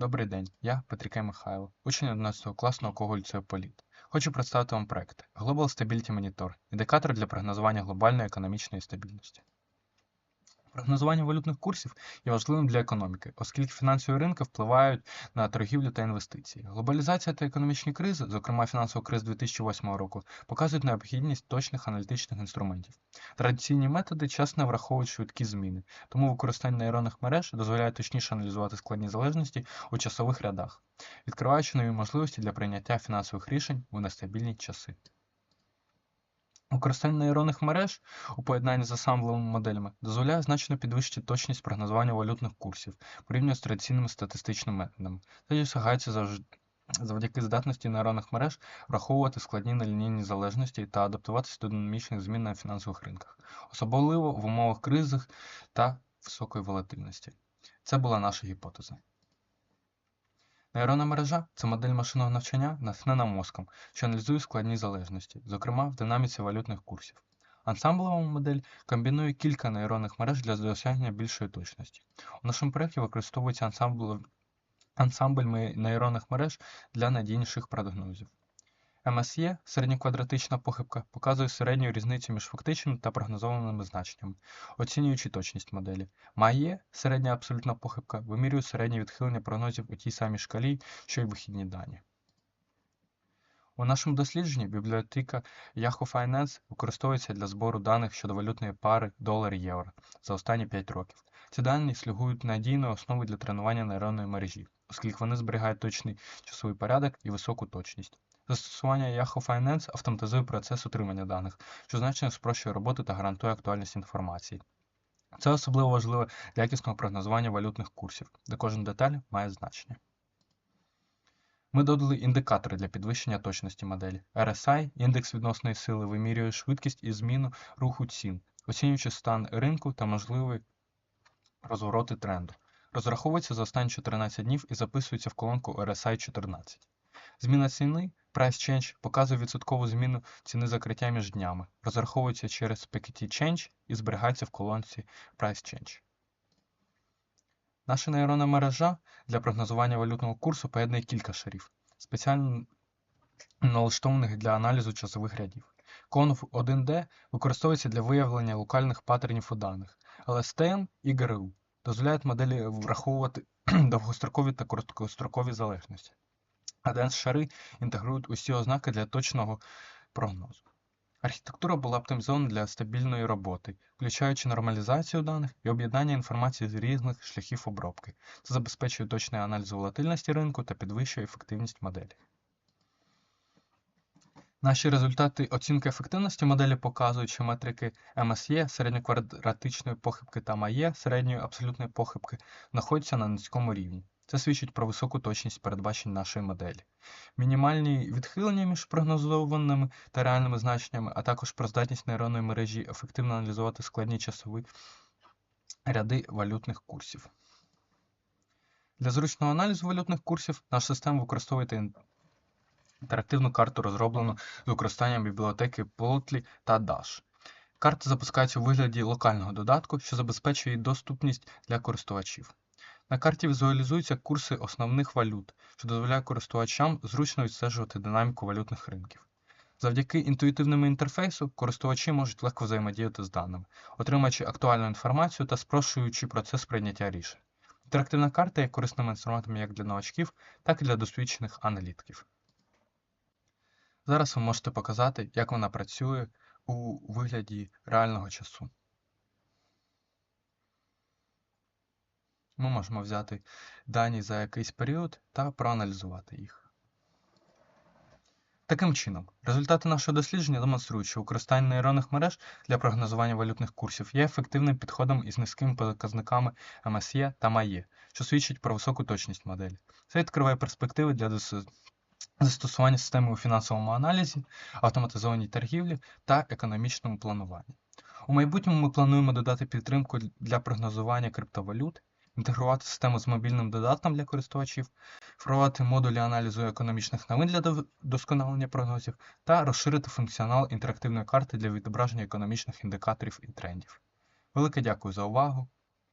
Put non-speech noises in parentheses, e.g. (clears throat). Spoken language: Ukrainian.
Добрий день, я Петріке Михайло, учень 11 класу наукового ліцею Політ. Хочу представити вам проект Global Stability Monitor – індикатор для прогнозування глобальної економічної стабільності. Прогнозування валютних курсів є важливим для економіки, оскільки фінансові ринки впливають на торгівлю та інвестиції. Глобалізація та економічні кризи, зокрема фінансова криза 2008 року, показують необхідність точних аналітичних інструментів. Традиційні методи часто враховують швидкі зміни, тому використання нейронних мереж дозволяє точніше аналізувати складні залежності у часових рядах, відкриваючи нові можливості для прийняття фінансових рішень у нестабільні часи. Використання нейронних мереж у поєднанні з асамблевими моделями дозволяє значно підвищити точність прогнозування валютних курсів порівняно з традиційними статистичними методами. Це досягається завжди завдяки здатності нейронних мереж враховувати складні нелінійні залежності та адаптуватися до динамічних змін на фінансових ринках, особливо в умовах кризи та високої волатильності. Це була наша гіпотеза. Нейронна мережа це модель машинного навчання, натхнена мозком, що аналізує складні залежності, зокрема в динаміці валютних курсів. Ансамблева модель комбінує кілька нейронних мереж для досягнення більшої точності. У нашому проєкті використовується ансамбль нейронних мереж для надійніших прогнозів. МСЄ середньоквадратична похибка показує середню різницю між фактичними та прогнозованими значеннями, оцінюючи точність моделі. МАЄ середня абсолютна похибка вимірює середнє відхилення прогнозів у тій самій шкалі, що й вихідні дані. У нашому дослідженні бібліотека Yahoo Finance використовується для збору даних щодо валютної пари долар-євро за останні 5 років. Ці дані слугують надійною основою для тренування нейронної мережі, оскільки вони зберігають точний часовий порядок і високу точність. Застосування Yahoo Finance автоматизує процес отримання даних, що значно спрощує роботу та гарантує актуальність інформації. Це особливо важливо для якісного прогнозування валютних курсів, де кожна деталь має значення. Ми додали індикатори для підвищення точності моделі. RSI, індекс відносної сили, вимірює швидкість і зміну руху цін, оцінюючи стан ринку та можливі розвороти тренду. Розраховується за останні 14 днів і записується в колонку RSI 14. Зміна ціни Price Change показує відсоткову зміну ціни закриття між днями, розраховується через Piketty Change і зберігається в колонці Price Change. Наша нейронна мережа для прогнозування валютного курсу поєднує кілька шарів, спеціально налаштованих для аналізу часових рядів. Конф 1D використовується для виявлення локальних паттернів у даних, але STM і GRU дозволяють моделі враховувати (clears throat) довгострокові та короткострокові залежності. Аденс шари інтегрують усі ознаки для точного прогнозу. Архітектура була оптимізована для стабільної роботи, включаючи нормалізацію даних і об'єднання інформації з різних шляхів обробки. Це забезпечує точний аналіз волатильності ринку та підвищує ефективність моделі. Наші результати оцінки ефективності моделі показують, що метрики МСЄ середньоквадратичної похибки та МАЄ середньої абсолютної похибки знаходяться на низькому рівні. Це свідчить про високу точність передбачень нашої моделі. Мінімальні відхилення між прогнозованими та реальними значеннями, а також про здатність нейронної мережі ефективно аналізувати складні часові ряди валютних курсів. Для зручного аналізу валютних курсів наша система використовує інтерактивну карту, розроблену з використанням бібліотеки Plotly та Dash. Карта запускається у вигляді локального додатку, що забезпечує її доступність для користувачів. На карті візуалізуються курси основних валют, що дозволяє користувачам зручно відстежувати динаміку валютних ринків. Завдяки інтуїтивному інтерфейсу користувачі можуть легко взаємодіяти з даними, отримуючи актуальну інформацію та спрощуючи процес прийняття рішень. Інтерактивна карта є корисним інструментом як для новачків, так і для досвідчених аналітиків. Зараз ви можете показати, як вона працює у вигляді реального часу. Ми можемо взяти дані за якийсь період та проаналізувати їх. Таким чином, результати нашого дослідження демонструють, що використання нейронних мереж для прогнозування валютних курсів є ефективним підходом із низькими показниками МСЄ та МАЄ, що свідчить про високу точність моделі. Це відкриває перспективи для застосування системи у фінансовому аналізі, автоматизованій торгівлі та економічному плануванні. У майбутньому ми плануємо додати підтримку для прогнозування криптовалют інтегрувати систему з мобільним додатком для користувачів, впровадити модулі аналізу економічних новин для досконалення прогнозів та розширити функціонал інтерактивної карти для відображення економічних індикаторів і трендів. Велике дякую за увагу!